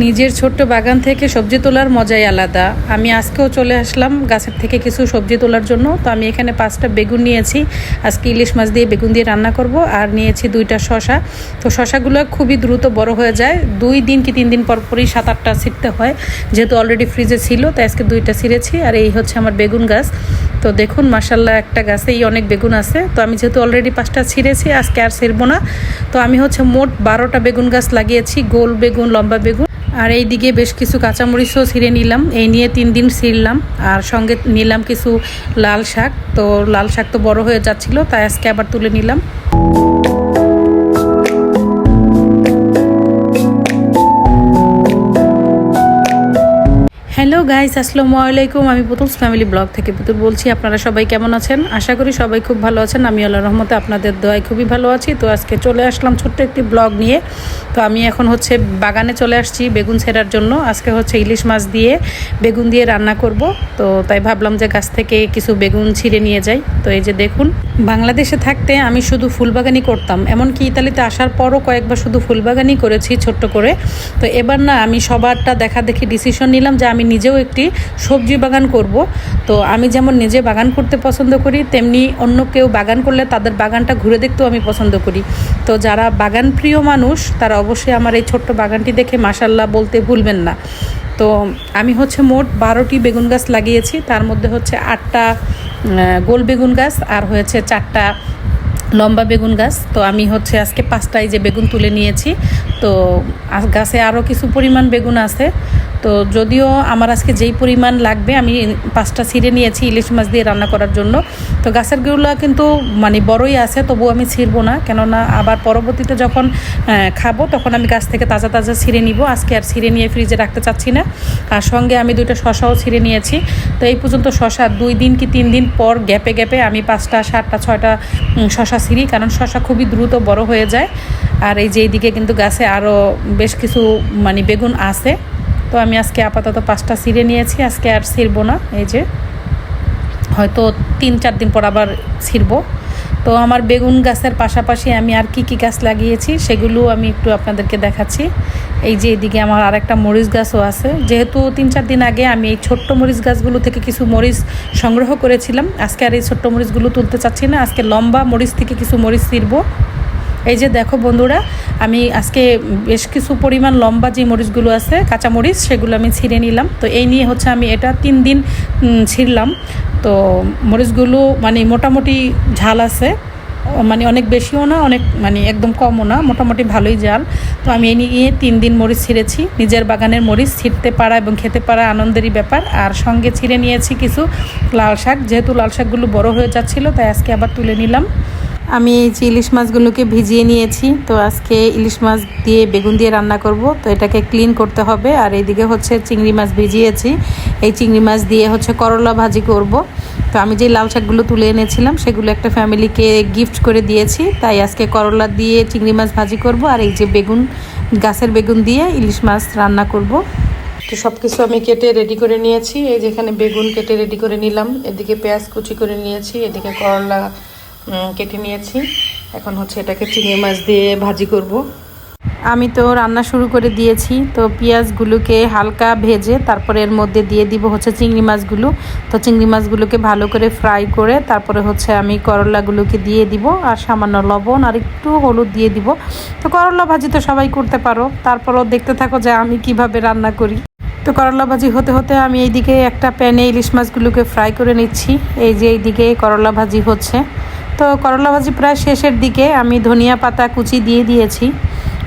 নিজের ছোট্ট বাগান থেকে সবজি তোলার মজাই আলাদা। আমি আজকেও চলে আসলাম গাছের থেকে কিছু সবজি তোলার জন্য। তো আমি এখানে পাঁচটা বেগুন নিয়েছি। আজকে ইলিশ মাছ দিয়ে বেগুন দিয়ে রান্না করব আর নিয়েছি দুইটা শশা। তো শশাগুলো খুবই দ্রুত বড় হয়ে যায়। দুই দিন কি তিন দিন পর পরই সাত আটটা ছিটতে হয়, যেহেতু অলরেডি ফ্রিজে ছিল তাই আজকে দুইটা ছিঁড়েছি। আর এই হচ্ছে আমার বেগুন গাছ। তো দেখুন মাসাল্লাহ একটা গাছেই অনেক বেগুন আছে। তো আমি যেহেতু অলরেডি পাঁচটা ছিঁড়েছি, আজকে আর ছিঁড়বো না। তো আমি হচ্ছে মোট বারোটা বেগুন গাছ লাগিয়েছি। গোল বেগুন, লম্বা বেগুন। আর এই দিকে বেশ কিছু কাঁচামরিচও ছিঁড়ে নিলাম। এই নিয়ে তিন দিন ছিঁড়লাম। আর সঙ্গে নিলাম কিছু লাল শাক। তো লাল শাক তো বড় হয়ে যাচ্ছিল, তাই আজকে আবার তুলে নিলাম। হ্যালো গাইস, আসসালামু আলাইকুম। আমি পুতুলস ফ্যামিলি ব্লগ থেকে পুতুল বলছি, আপনারা সবাই কেমন আছেন? আশা করি সবাই খুব ভালো আছেন। আমি আল্লাহ রহমতে আপনাদের দোয়ায় খুবই ভালো আছি। তো আজকে চলে আসলাম ছোট্ট একটি ব্লগ নিয়ে। তো আমি এখন হচ্ছে বাগানে চলে আসছি বেগুন ছেঁড়ার জন্য। আজকে হচ্ছে ইলিশ মাছ দিয়ে বেগুন দিয়ে রান্না করব। তো তাই ভাবলাম যে গাছ থেকে কিছু বেগুন ছিঁড়ে নিয়ে যাই। তো এই যে দেখুন, বাংলাদেশে থাকতে আমি শুধু ফুলবাগানই করতাম। এমনকি ইতালিতে আসার পরও কয়েকবার শুধু ফুলবাগানই করেছি ছোট্ট করে। তো এবার না আমি সবারটা দেখা দেখি ডিসিশন নিলাম যে আমি নিজেও একটি সবজি বাগান করব। তো আমি যেমন নিজে বাগান করতে পছন্দ করি, তেমনি অন্য কেউ বাগান করলে তাদের বাগানটা ঘুরে দেখতেও আমি পছন্দ করি। তো যারা বাগান প্রিয় মানুষ, তারা অবশ্যই আমার এই ছোট্ট বাগানটি দেখে মাসাল্লাহ বলতে ভুলবেন না। তো আমি হচ্ছে মোট বারোটি বেগুন গাছ লাগিয়েছি, তার মধ্যে হচ্ছে আটটা গোল বেগুন গাছ আর হয়েছে চারটা লম্বা বেগুন গাছ। তো আমি হচ্ছে আজকে পাঁচটায় যে বেগুন তুলে নিয়েছি, তো গাছে আরও কিছু পরিমাণ বেগুন আছে। তো যদিও আমার আজকে যেই পরিমাণ লাগবে, আমি পাঁচটা ছিঁড়ে নিয়েছি ইলিশ মাছ দিয়ে রান্না করার জন্য। তো গাছেরগুলো কিন্তু মানে বড়ই আছে তবু আমি ছিঁড়বো না। কেননা আবার পরবর্তীতে যখন খাব, তখন আমি গাছ থেকে তাজা তাজা ছিঁড়ে নিব। আজকে আর ছিঁড়ে নিয়ে ফ্রিজে রাখতে চাচ্ছি না। আর সঙ্গে আমি দুইটা শশাও ছিঁড়ে নিয়েছি। তো এই পর্যন্ত শশা দুই দিন কি তিন দিন পর গ্যাপে গ্যাপে আমি পাঁচটা, সাতটা, ছয়টা শশা ছিঁড়ি, কারণ শশা খুবই দ্রুত বড় হয়ে যায়। আর এই যে এইদিকে কিন্তু গাছে আরও বেশ কিছু মানে বেগুন আছে। তো আমি আজকে আপাতত পাঁচটা ছিঁড়ে নিয়েছি, আজকে আর ছিঁড়বো না, এই যে। হয়তো তিন চার দিন পর আবার ছিঁড়বো তো আমার বেগুন গাছের পাশাপাশি আমি আর কি কি গাছ লাগিয়েছি, সেগুলো আমি একটু আপনাদেরকে দেখাচ্ছি। এই যে এদিকে আমার আর একটা মরিচ গাছও আছে। যেহেতু তিন চার দিন আগে আমি এই ছোট্ট মরিচ গাছগুলো থেকে কিছু মরিচ সংগ্রহ করেছিলাম, আজকে আর এই ছোট্ট মরিচগুলো তুলতে চাচ্ছি না, আজকে লম্বা মরিচ থেকে কিছু মরিচ ছিঁড়বো এই যে দেখো বন্ধুরা, আমি আজকে বেশ কিছু পরিমাণ লম্বা যে মরিচগুলো আছে, কাঁচা মরিচ, সেগুলো আমি ছিঁড়ে নিলাম। তো এই নিয়ে হচ্ছে আমি এটা তিন দিন ছিঁড়লাম। তো মরিচগুলো মানে মোটামুটি ঝাল আছে। মানে অনেক বেশিও না, অনেক মানে একদম কমও না, মোটামুটি ভালোই জাল তো আমি এই নিয়ে তিন দিন মরিচ ছিঁড়েছি। নিজের বাগানের মরিচ ছিঁড়তে পারা এবং খেতে পারা আনন্দেরই ব্যাপার। আর সঙ্গে ছিঁড়ে নিয়েছি কিছু লাল শাক। যেহেতু লাল শাকগুলো বড় হয়ে যাচ্ছিল, তাই আজকে আবার তুলে নিলাম। আমি এই যে ইলিশ মাছগুলোকে ভিজিয়ে নিয়েছি, তো আজকে ইলিশ মাছ দিয়ে বেগুন দিয়ে রান্না করব। তো এটাকে ক্লিন করতে হবে। আর এইদিকে হচ্ছে চিংড়ি মাছ ভিজিয়েছি। এই চিংড়ি মাছ দিয়ে হচ্ছে করলা ভাজি করব। তো আমি যে লাল শাকগুলো তুলে এনেছিলাম, সেগুলো একটা ফ্যামিলিকে গিফট করে দিয়েছি। তাই আজকে করলা দিয়ে চিংড়ি মাছ ভাজি করব। আর এই যে বেগুন, গাছের বেগুন দিয়ে ইলিশ মাছ রান্না করব। তো সব কিছু আমি কেটে রেডি করে নিয়েছি। এই যেখানে বেগুন কেটে রেডি করে নিলাম। এদিকে পেঁয়াজ কুচি করে নিয়েছি। এদিকে করলা কেটে নিয়েছি। এখন হচ্ছে এটাকে চিংড়ি মাছ দিয়ে ভাজি করব। আমি তো রান্না শুরু করে দিয়েছি। তো পেঁয়াজগুলোকে হালকা ভেজে তারপরে এর মধ্যে দিয়ে দিব হচ্ছে চিংড়ি মাছগুলো। তো চিংড়ি মাছগুলোকে ভালো করে ফ্রাই করে তারপরে হচ্ছে আমি করলাগুলোকে দিয়ে দিব আর সামান্য লবণ আর একটু হলুদ দিয়ে দিব। তো করলা ভাজি তো সবাই করতে পারো। তারপরও দেখতে থাকো যে আমি কীভাবে রান্না করি। তো করলা ভাজি হতে হতে আমি এইদিকে একটা প্যানে ইলিশ মাছগুলোকে ফ্রাই করে নিচ্ছি। এই যে এইদিকে করলা ভাজি হচ্ছে। তো করলা ভাজি প্রায় শেষের দিকে আমি ধনিয়া পাতা কুচি দিয়ে দিয়েছি।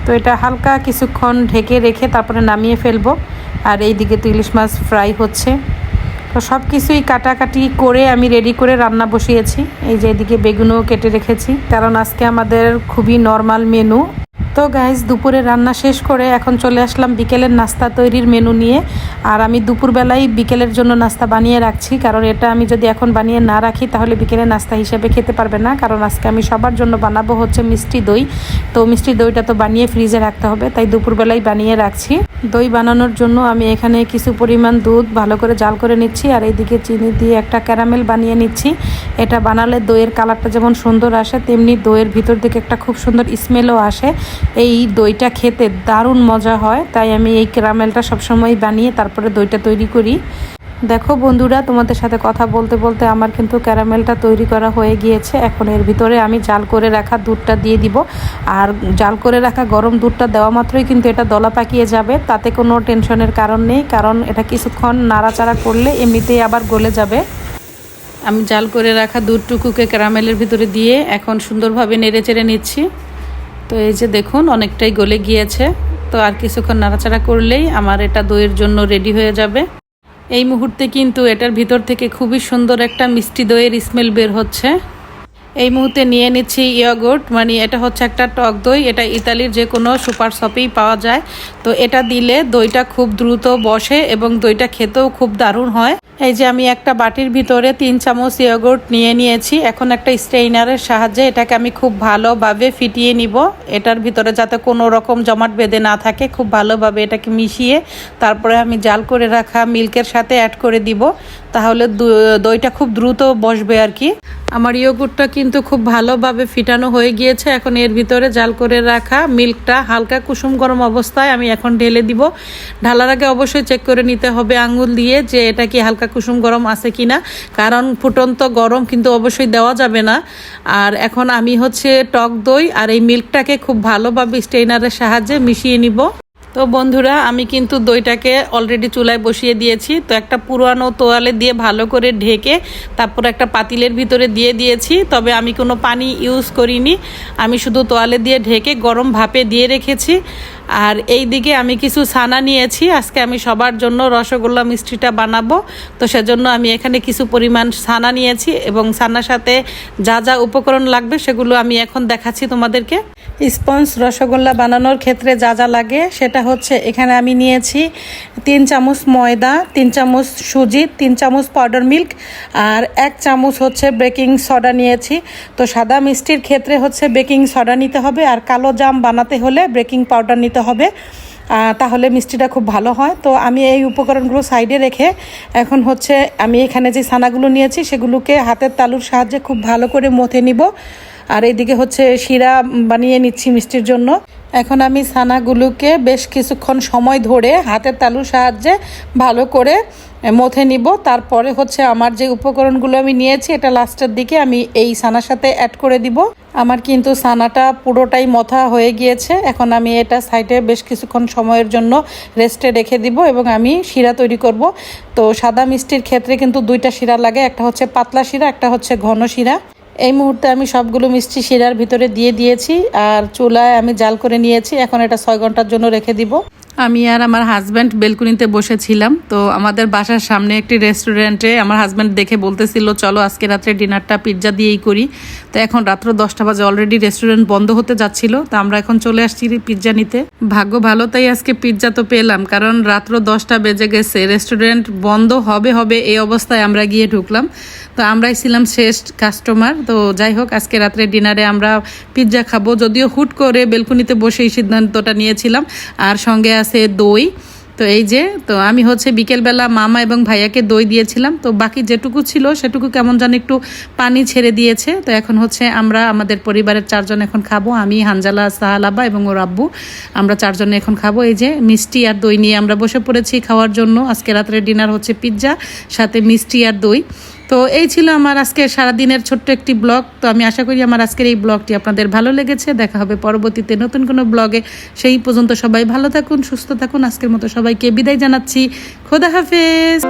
তো এটা হালকা কিছুক্ষণ ঢেকে রেখে তারপরে নামিয়ে ফেলব। আর এই দিকে তো ইলিশ মাছ ফ্রাই হচ্ছে। তো সব কিছুই কাটাকাটি করে আমি রেডি করে রান্না বসিয়েছি। এই যে এদিকে বেগুনও কেটে রেখেছি। কারণ আজকে আমাদের খুবই নর্মাল মেনু। তো গাইজ দুপুরে রান্না শেষ করে এখন চলে আসলাম বিকেলের নাস্তা তৈরির মেনু নিয়ে। আর আমি দুপুরবেলায় বিকেলের জন্য নাস্তা বানিয়ে রাখছি, কারণ এটা আমি যদি এখন বানিয়ে না রাখি, তাহলে বিকেলের নাস্তা হিসেবে খেতে পারবে না। কারণ আজকে আমি সবার জন্য বানাবো হচ্ছে মিষ্টি দই। তো মিষ্টি দইটা তো বানিয়ে ফ্রিজে রাখতে হবে, তাই দুপুরবেলায় বানিয়ে রাখছি। দই বানানোর জন্য আমি এখানে কিছু পরিমাণ দুধ ভালো করে জাল করে নিচ্ছি, আর এইদিকে চিনি দিয়ে একটা ক্যারামেল বানিয়ে নিচ্ছি। এটা বানালে দইয়ের কালারটা যেমন সুন্দর আসে, তেমনি দইয়ের ভিতর থেকে একটা খুব সুন্দর স্মেলও আসে। এই দইটা খেতে দারুণ মজা হয়, তাই আমি এই ক্যারামেলটা সবসময় বানিয়ে তারপরে দইটা তৈরি করি। দেখো বন্ধুরা, তোমাদের সাথে কথা বলতে বলতে আমার কিন্তু ক্যারামেলটা তৈরি করা হয়ে গিয়েছে। এখন এর ভিতরে আমি জাল করে রাখা দুধটা দিয়ে দিব। আর জাল করে রাখা গরম দুধটা দেওয়া মাত্রই কিন্তু এটা দলা পাকিয়ে যাবে, তাতে কোনো টেনশনের কারণ নেই, কারণ এটা কিছুক্ষণ নাড়াচাড়া করলে এমনিতেই আবার গলে যাবে। আমি জাল করে রাখা দুধটুকুকে ক্যারামেলের ভিতরে দিয়ে এখন সুন্দরভাবে নেড়ে চেড়ে নিচ্ছি। তো এই যে দেখুন, অনেকটাই গলে গিয়েছে। তো আর কিছুক্ষণ নাড়াচাড়া করলেই আমার এটা দইয়ের জন্য রেডি হয়ে যাবে। এই মুহূর্তে কিন্তু এটার ভিতর থেকে খুবই সুন্দর একটা মিষ্টি দইয়ের স্মেল বের হচ্ছে। এই মুহূর্তে নিয়ে নিচ্ছি ইয়গোট। মানে এটা হচ্ছে একটা টক দই। এটা ইতালির যে কোনো সুপার শপেই পাওয়া যায়। তো এটা দিলে দইটা খুব দ্রুত বসে এবং দইটা খেতেও খুব দারুণ হয়। এই যে আমি একটা বাটির ভিতরে তিন চামচ ইয়গোট নিয়ে নিয়েছি। এখন একটা স্ট্রেইনারের সাহায্যে এটাকে আমি খুব ভালোভাবে ফিটিয়ে নিব। এটার ভিতরে যাতে কোনো রকম জমাট বেঁধে না থাকে, খুব ভালোভাবে এটাকে মিশিয়ে তারপরে আমি জাল করে রাখা মিল্কের সাথে অ্যাড করে দিব। তাহলে দইটা খুব দ্রুত বসবে আর কি। আমার ইয়োগুটটা কিন্তু খুব ভালোভাবে ফিটানো হয়ে গিয়েছে। এখন এর ভিতরে জাল করে রাখা মিল্কটা হালকা কুসুম গরম অবস্থায় আমি এখন ঢেলে দিব। ঢালার আগে অবশ্যই চেক করে নিতে হবে আঙুল দিয়ে যে এটা কি হালকা কুসুম গরম আছে কিনা। কারণ ফুটন্ত গরম কিন্তু অবশ্যই দেওয়া যাবে না। আর এখন আমি হচ্ছে টক দই আর এই মিল্কটাকে খুব ভালোভাবে স্টেইনারের সাহায্যে মিশিয়ে নিব। তো বন্ধুরা, আমি কিন্তু দইটাকে অলরেডি চুলায় বসিয়ে দিয়েছি। তো একটা পুরানো তোয়ালে দিয়ে ভালো করে ঢেকে তারপর একটা পাতিলের ভিতরে দিয়ে দিয়েছি। তবে আমি কোনো পানি ইউজ করিনি। আমি শুধু তোয়ালে দিয়ে ঢেকে গরম ভাপে দিয়ে রেখেছি। আর এই দিকে আমি কিছু ছানা নিয়েছি। আজকে আমি সবার জন্য রসগোল্লা মিষ্টিটা বানাবো। তো সেজন্য আমি এখানে কিছু পরিমাণ ছানা নিয়েছি এবং ছানার সাথে যা যা উপকরণ লাগবে সেগুলো আমি এখন দেখাচ্ছি তোমাদেরকে। স্পঞ্জ রসগোল্লা বানানোর ক্ষেত্রে যা যা লাগে, সেটা হচ্ছে এখানে আমি নিয়েছি তিন চামচ ময়দা, তিন চামচ সুজি, তিন চামচ পাউডার মিল্ক আর এক চামচ হচ্ছে বেকিং সোডা নিয়েছি। তো সাদা মিষ্টির ক্ষেত্রে হচ্ছে বেকিং সোডা নিতে হবে আর কালো জাম বানাতে হলে বেকিং পাউডার নিতে হবে। তাহলে মিষ্টিটা খুব ভালো হয়। তো আমি এই উপকরণগুলো সাইডে রেখে এখন হচ্ছে আমি এখানে যে ছানাগুলো নিয়েছি, সেগুলোকে হাতের তালুর সাহায্যে খুব ভালো করে মথে নিব। আর এইদিকে হচ্ছে শিরা বানিয়ে নিচ্ছি মিষ্টির জন্য। এখন আমি ছানাগুলোকে বেশ কিছুক্ষণ সময় ধরে হাতের তালুর সাহায্যে ভালো করে মথে নিব। তারপরে হচ্ছে আমার যে উপকরণগুলো আমি নিয়েছি, এটা লাস্টের দিকে আমি এই ছানার সাথে অ্যাড করে দিব। আমার কিন্তু ছানাটা পুরোটাই মথা হয়ে গিয়েছে। এখন আমি এটা সাইডে বেশ কিছুক্ষণ সময়ের জন্য রেস্টে রেখে দিব এবং আমি শিরা তৈরি করব। তো সাদা মিষ্টির ক্ষেত্রে কিন্তু দুইটা শিরা লাগে, একটা হচ্ছে পাতলা শিরা, একটা হচ্ছে ঘন শিরা। এই মুহূর্তে আমি সবগুলো মিষ্টি শিরার ভিতরে দিয়ে দিয়েছি আর চুলায় আমি জাল করে নিয়েছি। এখন এটা ছয় ঘণ্টার জন্য রেখে দিব। আমি আর আমার হাজব্যান্ড বেলকুনিতে বসেছিলাম। তো আমাদের বাসার সামনে একটি রেস্টুরেন্টে আমার হাজব্যান্ড দেখে বলতেছিল, চলো আজকে রাত্রে ডিনারটা পিৎজা দিয়েই করি। তো এখন রাত্র দশটা বাজে অলরেডি রেস্টুরেন্ট বন্ধ হতে যাচ্ছিল। তো আমরা এখন চলে আসছি পিৎজা নিতে। ভাগ্য ভালো, তাই আজকে পিৎজা তো পেলাম। কারণ রাত্র দশটা বেজে গেছে রেস্টুরেন্ট বন্ধ হবে হবে এই অবস্থায় আমরা গিয়ে ঢুকলাম। তো আমরাই ছিলাম শেষ কাস্টমার তো যাই হোক, আজকে রাত্রে ডিনারে আমরা পিৎজা খাব। যদিও হুট করে বেলকুনিতে বসেই সিদ্ধান্তটা নিয়েছিলাম। আর সঙ্গে আছে দই। তো এই যে, তো আমি হচ্ছে বিকেলবেলা মামা এবং ভাইয়াকে দই দিয়েছিলাম। তো বাকি যেটুকু ছিল সেটুকু কেমন যেন একটু পানি ছেড়ে দিয়েছে। তো এখন হচ্ছে আমরা, আমাদের পরিবারের চারজন এখন খাব। আমি, হানজালা, সাহালাবা এবং ওর আব্বু। আমরা চারজনে এখন খাব। এই যে, মিষ্টি আর দই নিয়ে আমরা বসে পড়েছি খাওয়ার জন্য। আজকে রাত্রে ডিনার হচ্ছে পিৎজা, সাথে মিষ্টি আর দই। তো এই ছিল আমার আজকে সারাদিনের ছোট্ট একটি ব্লগ। তো আমি আশা করি আমার আজকের এই ব্লগটি আপনাদের ভালো লেগেছে। দেখা হবে পরবর্তীতে নতুন কোনো ব্লগে। সেই পর্যন্ত সবাই ভালো থাকুন, সুস্থ থাকুন। আজকের মতো সবাইকে বিদায় জানাচ্ছি। খোদা হাফেজ।